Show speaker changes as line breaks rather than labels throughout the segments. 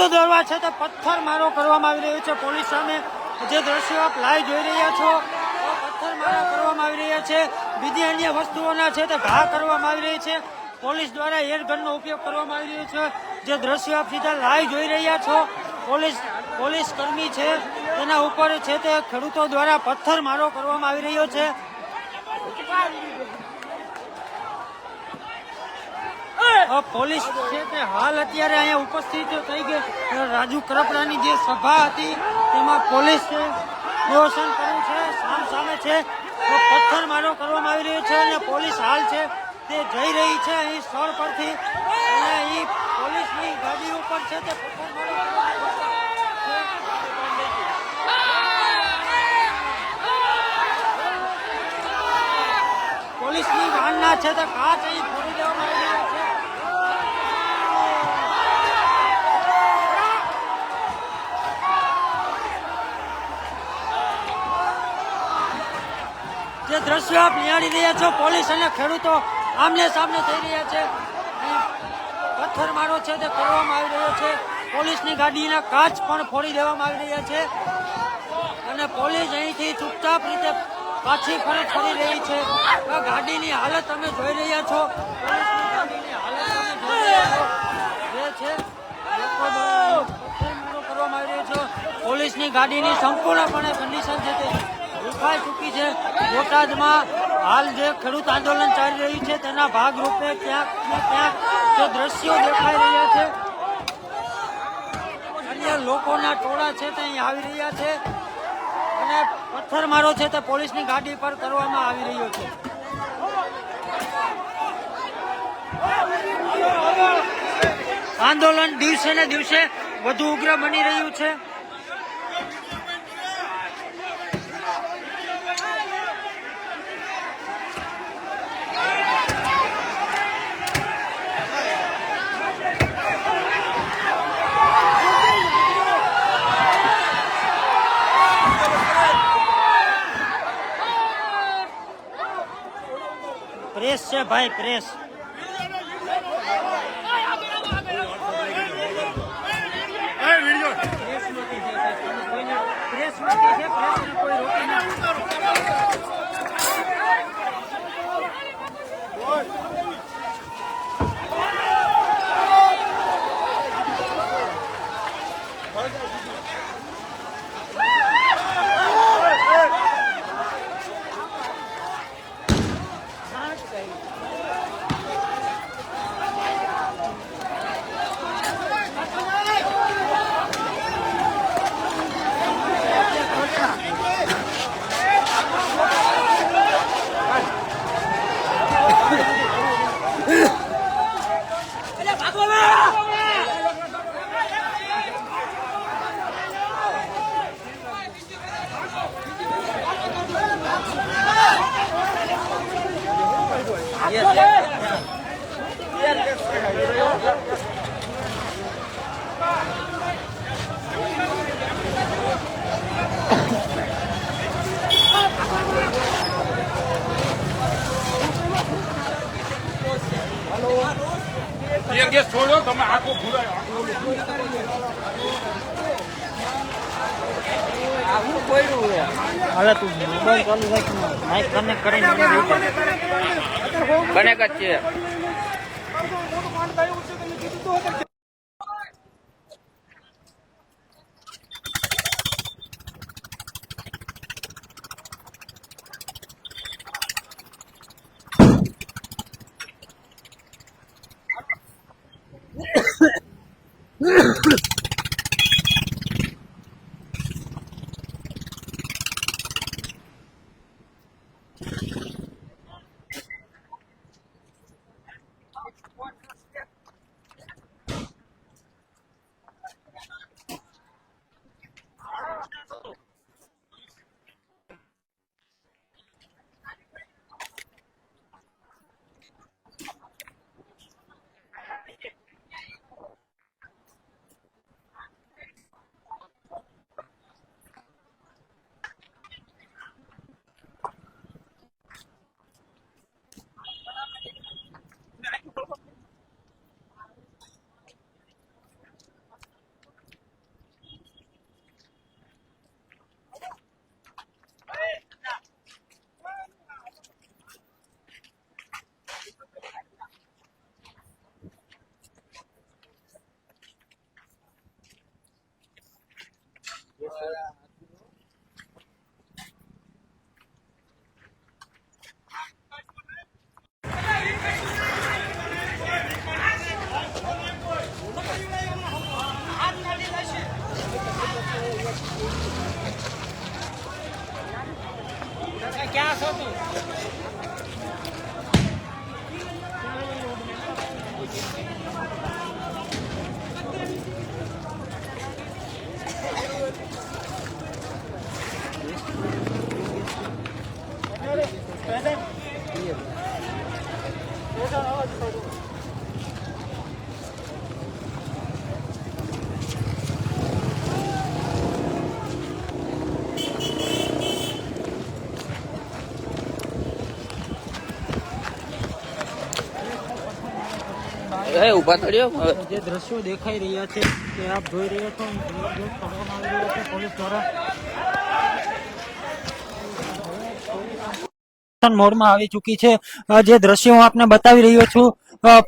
ખેડૂતો દોરવા છે તે પથ્થર મારો કરવામાં આવી રહ્યો છે. પોલીસ સામે જે દ્રશ્યો આપ લાઈવ જોઈ રહ્યા છો પથ્થર મારો કરવામાં આવી રહ્યા છે. બીજી અન્ય વસ્તુઓના છે તે ઘા કરવામાં આવી રહી છે. પોલીસ દ્વારા એરગનનો ઉપયોગ કરવામાં આવી રહ્યો છે. જે દ્રશ્યો આપ સીધા લાઈવ જોઈ રહ્યા છો. પોલીસ પોલીસ કર્મી છે, તેના ઉપર છે તે ખેડૂતો દ્વારા પથ્થર મારો કરવામાં આવી રહ્યો છે. પોલીસ છે તે હાલ અત્યારે અહીંયા ઉપસ્થિત થઈ ગઈ રાજુ કરપડાની જે સભા હતી, તેમાં પોલીસ છે કર્યું છે, સામ સામે છે પથ્થર મારો કરવામાં આવી રહ્યો છે અને પોલીસ હાલ છે તે જઈ રહી છે અહીં સ્થળ પરથી અને અહીં પોલીસની ગાડી ઉપર છે તે પથ્થર. પોલીસની વાહનના છે તો કાચ અહીં જે દ્રશ્યો આપ નિહાળી રહ્યા છો. પોલીસ અને ખેડૂતો આમને સામને થઈ રહ્યા છે. પથ્થરમારો છે તે કરવામાં આવી રહ્યો છે. પોલીસની ગાડીના કાચ પણ ફોડી દેવામાં આવી રહ્યા છે. અને પોલીસ અહીંથી ચૂપચાપ રીતે પાછી ફરજ ફરી રહી છે. ગાડીની હાલત તમે જોઈ રહ્યો છે. પોલીસની ગાડીની સંપૂર્ણપણે કન્ડિશન છે તે વિખાઈ ચૂકી છે. બોટાદમાં હાલ જે ખેડૂત આંદોલન ચાલી રહ્યું છે, તેના ભાગરૂપે ક્યાંક ને ક્યાંક જે દ્રશ્યો દેખાઈ રહ્યા છે. અન્ય લોકોના ટોળા છે તે અહીં આવી રહ્યા છે અને પથ્થરમારો છે તે પોલીસની ગાડી પર કરવામાં આવી રહ્યો છે. આંદોલન દિવસે ને દિવસે વધુ ઉગ્ર બની રહ્યું છે પ્રેસ છે ભાઈ પ્રેસ પ્રેસને કોઈ રોકી ના
એક ગેસ છોડો તમે આખો ભૂલાય
હવે તું મોબાઈલ ચાલુ રાખ માઇક કનેક્ટ કરીને મને દઈ દે. Ugh!
કનેક જ છે
જે દ્રશ્યો દેખાઈ રહ્યા છે, તે આપ જોઈ રહ્યા છો આવી રહ્યો છે પોલીસ દ્વારા એક્શન મોડમાં આવી ચૂકી છે. જે દ્રશ્યો હું આપને બતાવી રહ્યો છું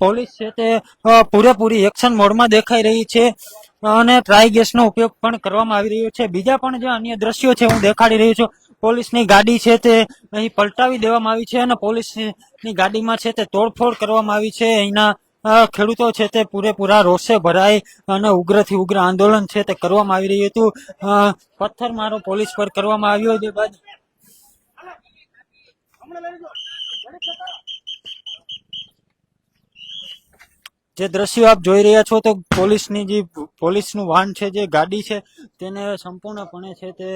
પોલીસ છે તે પૂરેપૂરી એક્શન મોડમાં દેખાઈ રહી છે અને ટ્રાય ગેસનો ઉપયોગ પણ કરવામાં આવી રહ્યો છે. બીજા પણ જે અન્ય દ્રશ્યો છે હું દેખાડી રહ્યો છું. પોલીસની ગાડી છે તે અહીં પલટાવી દેવામાં આવી છે અને પોલીસની ગાડીમાં છે તે તોડફોડ કરવામાં આવી છે. અહીંના ખેડૂતો છે તે પૂરેપૂરા રોષે ભરાય અને ઉગ્રથી ઉગ્ર આંદોલન છે તે કરવામાં આવી રહ્યું હતું. પથ્થરમારો પોલીસ પર કરવામાં આવ્યો. જે બાદ જે દ્રશ્યો આપ જોઈ રહ્યા છો તો પોલીસની જે પોલીસનું વાહન છે જે ગાડી છે તેને સંપૂર્ણપણે છે તે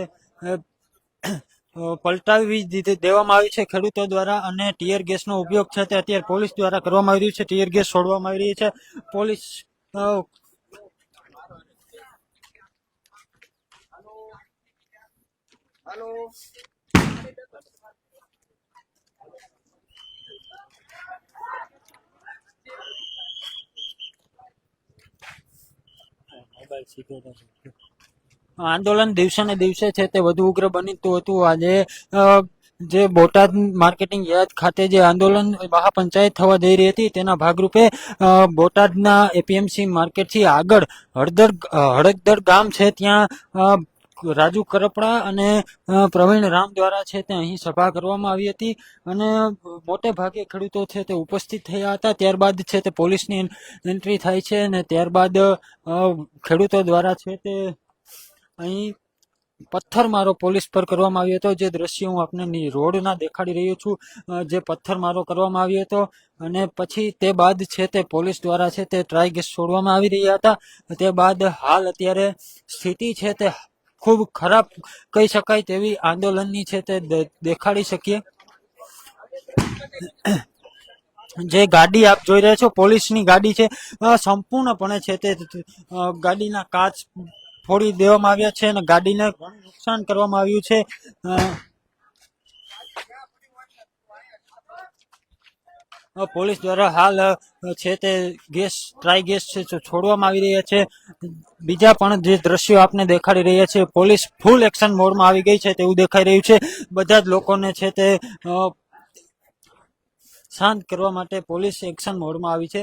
પલટાવી દેવામાં આવી છે ખેડૂતો દ્વારા અને ટીયર ગેસનો ઉપયોગ છે તે અત્યારે પોલીસ દ્વારા કરવામાં આવી રહ્યું છે. ટીયર ગેસ છોડવામાં આવી રહી છે. પોલીસ અ, આંદોલન દિવસે ને દિવસે છે તે વધુ ઉગ્ર બનતું હતું. આજે જે બોટાદ માર્કેટિંગ યાર્ડ ખાતે જે આંદોલન મહાપંચાયત થવા જઈ રહી હતી તેના ભાગરૂપે બોટાદના એપીએમસી માર્કેટથી આગળ હળદર હળદર ગામ છે. ત્યાં રાજુ કરપડા અને પ્રવીણ રામ દ્વારા છે તે અહીં સભા કરવામાં આવી હતી અને મોટે ભાગે ખેડૂતો છે તે ઉપસ્થિત થયા હતા. ત્યારબાદ છે તે પોલીસની એન્ટ્રી થાય છે અને ત્યારબાદ ખેડૂતો દ્વારા છે તે અહીં પથ્થરમારો પોલીસ પર કરવામાં આવ્યો હતો. જે દ્રશ્ય હું આપને રોડના દેખાડી રહ્યો છું. જે જે પથ્થરમારો કરવામાં આવ્યો હતો અને પછી તે બાદ છે તે પોલીસ દ્વારા છે તે ટ્રાય ગેસ છોડવામાં આવી રહ્યા હતા. તે બાદ હાલ અત્યારે સ્થિતિ છે તે ખૂબ ખરાબ કહી શકાય તેવી આંદોલનની છે તે દેખાડી શકીએ. જે ગાડી આપ જોઈ રહ્યા છો, પોલીસની ગાડી છે. સંપૂર્ણપણે છે તે ગાડીના કાચ ફોડી દેવામાં આવ્યા છે અને ગાડીને નુકસાન કરવામાં આવ્યું છે. પોલીસ દ્વારા હાલ છે તે ગેસ ટ્રાય ગેસ છે છોડવામાં આવી રહ્યા છે. બીજા પણ જે દ્રશ્યો આપને દેખાડી રહ્યા છે, પોલીસ ફૂલ એક્શન મોડમાં આવી ગઈ છે તેવું દેખાઈ રહ્યું છે. બધા જ લોકોને છે તે શાંત કરવા માટે પોલીસ એક્શન મોડમાં આવી છે.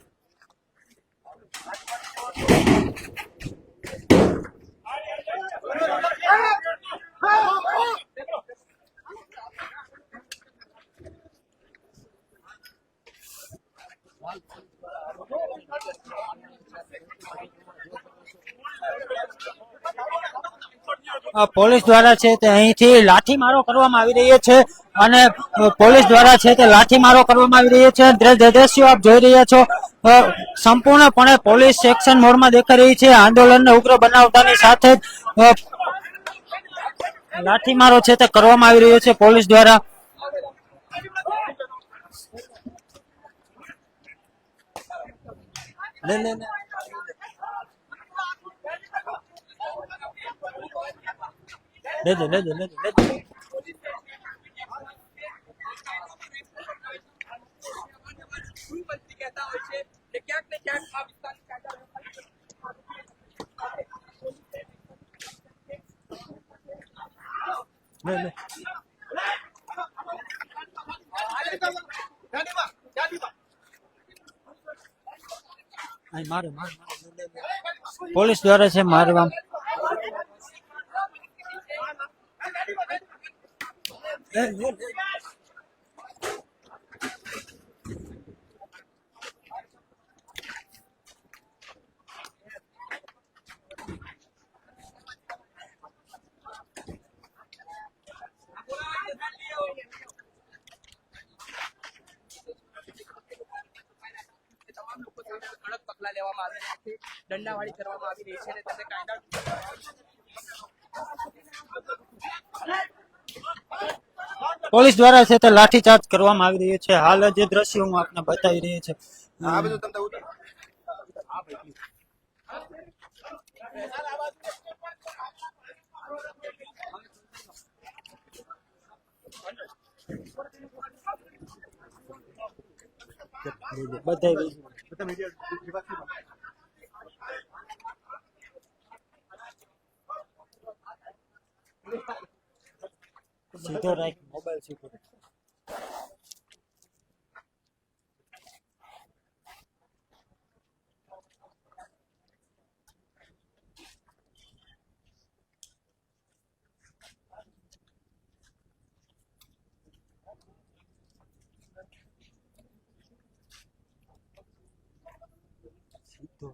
પોલીસ દ્વારા છે તે અહીંથી લાઠીમારો કરવામાં આવી રહ્યો છે અને પોલીસ દ્વારા છે તે લાઠીમારો કરવામાં આવી રહ્યો છે. દ્ર- દ્ર- દ્રશ્યો આપ જોઈ રહ્યા છો. સંપૂર્ણપણે પોલીસ એક્શન મોડમાં દેખાઈ રહી છે. આંદોલનને ઉગ્ર બનાવતાની સાથે લાઠીમારો છે તે કરવામાં આવી રહ્યો છે પોલીસ દ્વારા. ને લે,
ne ક્યાંક ને ક્યાંક આ વિસ્તારની કાયદા વ્યવસ્થા
લે લે મારે મારે. પોલીસ દ્વારા છે મારવા.
લેવામાં આવી રહી છે. દંડાવાળી કરવામાં આવી રહી છે અને તેમને કાયદા
પોલીસ દ્વારા છે તે લાઠીચાર્જ કરવામાં આવી રહ્યો છે. હાલ જે દ્રશ્ય હું આપને બતાવી રહ્યો છે. બધા સીધો રાખ મોબાઈલ સીધો રાખ. સીધો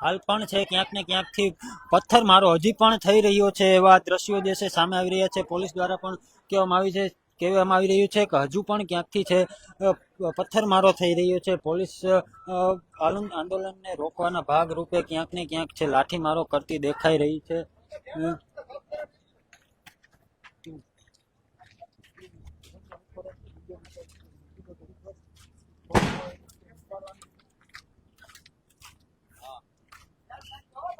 હાલ પણ છે, ક્યાંક ને ક્યાંકથી પથ્થર મારો હજી પણ થઈ રહ્યો છે, એવા દ્રશ્યો જે છે સામે આવી રહ્યા છે. પોલીસ દ્વારા પણ કહેવામાં આવી છે, કહેવામાં આવી રહ્યું છે કે હજુ પણ ક્યાંકથી છે પથ્થરમારો થઈ રહ્યો છે. પોલીસ આંદોલનને રોકવાના ભાગ રૂપે ક્યાંક ને ક્યાંક છે, લાઠીમારો કરતી દેખાઈ રહી છે અ,
હાલ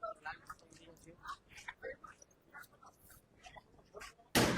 મારે લાગણી જે સ્થિતિ છે અડધો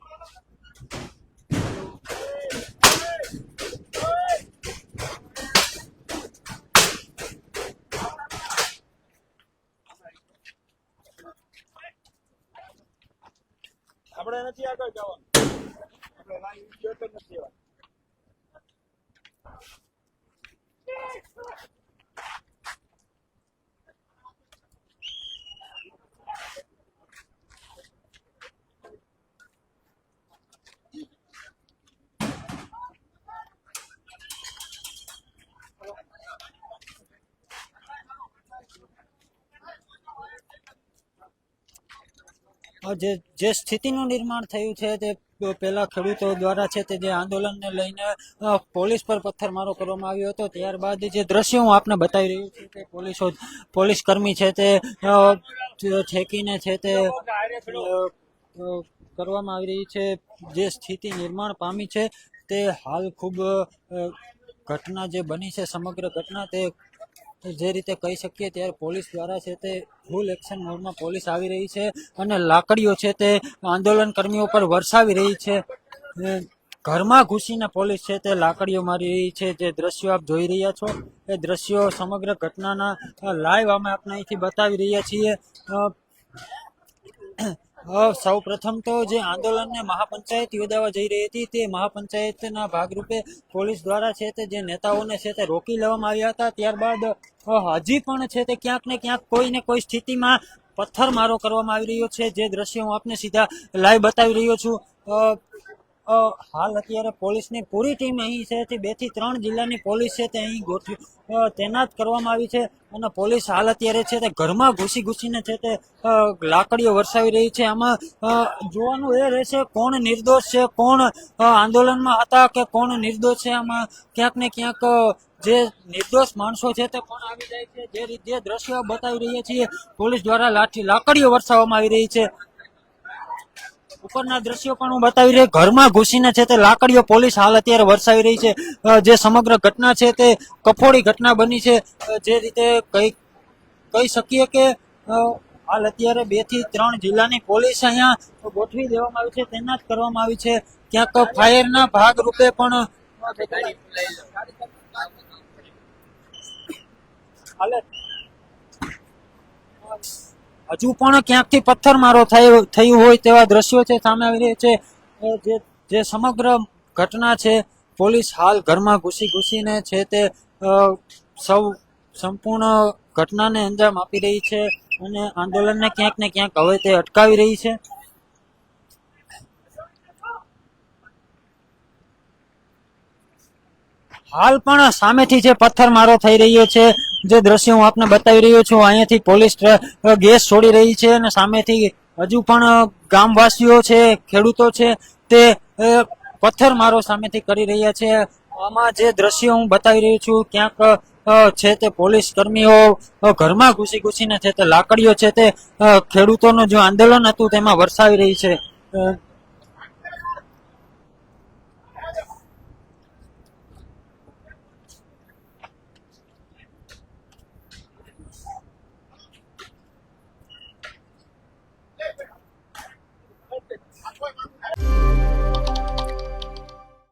નથી આગળ જવાનું. આપણે ગયો તો નથી જવાનું.
આ જે જે સ્થિતિનું નિર્માણ થયું છે તે પહેલા ખેડૂતો દ્વારા છે તે જે આંદોલનને લઈને પોલીસ પર પથ્થરમારો કરવામાં આવ્યો હતો, ત્યારબાદ જે દ્રશ્ય હું આપને બતાવી રહ્યો છું કે પોલીસો, પોલીસ કર્મી છે તે ઠેકીને છે તે કરવામાં આવી રહી છે, જે સ્થિતિ નિર્માણ પામી છે તે હાલ ખૂબ ઘટના જે બની છે, સમગ્ર ઘટના તે જે રીતે કહી શકીએ ત્યારે પોલીસ દ્વારા છે તે ફૂલ એક્શન મોડમાં પોલીસ આવી રહી છે અને લાકડીઓ છે તે આંદોલનકર્મીઓ પર વરસાવી રહી છે. ઘરમાં ઘૂસીને પોલીસ છે તે લાકડીઓ મારી રહી છે. જે દ્રશ્યો આપ જોઈ રહ્યા છો એ દ્રશ્યો સમગ્ર ઘટનાના લાઈવ અમે આપણે અહીંથી બતાવી રહ્યા છીએ. સૌ પ્રથમ તો જે આંદોલનને મહાપંચાયત યોજાવા જઈ રહી હતી, તે મહાપંચાયતના ભાગરૂપે પોલીસ દ્વારા છે તે જે નેતાઓને છે તે રોકી લેવામાં આવ્યા હતા. ત્યારબાદ હજી પણ છે તે ક્યાંક ને ક્યાંક કોઈ ને કોઈ સ્થિતિમાં પથ્થરમારો કરવામાં આવી રહ્યો છે. જે દ્રશ્ય હું આપને સીધા લાઈવ બતાવી રહ્યો છું. હાલ અત્યારે પોલીસની પૂરી ટીમ અહીં છે બેથી ત્રણ જિલ્લાની પોલીસ છે તે અહીં ગોઠવી તૈનાત કરવામાં આવી છે અને પોલીસ હાલ અત્યારે છે તે ઘરમાં ઘૂસી ઘૂસીને છે તે લાકડીઓ વરસાવી રહી છે. આમાં જોવાનું એ રહેશે કોણ નિર્દોષ છે, કોણ આંદોલનમાં હતા કે કોણ નિર્દોષ છે? આમાં ક્યાંક ને ક્યાંક જે નિર્દોષ માણસો છે તે પણ આવી જાય છે. જે રીતે દ્રશ્યો બતાવી રહ્યા છીએ, પોલીસ દ્વારા લાઠી, લાકડીઓ વરસાવવામાં આવી રહી છે. ઉપરના દ્રશ્યો પણ હું બતાવી રહ્યો ઘરમાં ઘૂસીને છે તે લાકડીઓ પોલીસ હાલ અત્યારે વરસાવી રહી છે. જે સમગ્ર ઘટના છે તે કફોડી ઘટના બની છે. જે રીતે કઈ કહી શકીએ કે હાલ અત્યારે બેથી ત્રણ જિલ્લાની પોલીસ અહીંયા ગોઠવી દેવામાં આવી છે તૈનાત કરવામાં આવી છે. ક્યાંક ફાયરના ભાગ રૂપે પણ હાલે. હજુ પણ ક્યાંકથી પથ્થરમારો થયો, થયું હોય તેવા દ્રશ્યો છે, સામે આવી રહ્યા છે. જે જે સમગ્ર ઘટના છે, પોલીસ હાલ ઘરમાં ઘૂસી ઘૂસીને છે તે સૌ સંપૂર્ણ ઘટનાને અંજામ આપી રહી છે અને આંદોલનને ક્યાંક ને ક્યાંક હવે તે અટકાવી રહી છે. હાલ પણ સામેથી જે પથ્થરમારો થઈ રહ્યો છે, જે દ્રશ્ય હું આપને બતાવી રહ્યો છું, અહીંયાથી પોલીસ ગેસ છોડી રહી છે અને સામેથી હજુ પણ ગામવાસીઓ છે, ખેડૂતો છે, તે પથ્થરમારો સામેથી કરી રહ્યા છે. આમાં જે દ્રશ્યો હું બતાવી રહ્યો છું, ક્યાંક છે તે પોલીસ કર્મીઓ ઘરમાં ઘૂસી ઘૂસીને છે તે લાકડીઓ છે તે ખેડૂતોનું જે આંદોલન હતું તેમાં વરસાવી રહી છે. Thank you.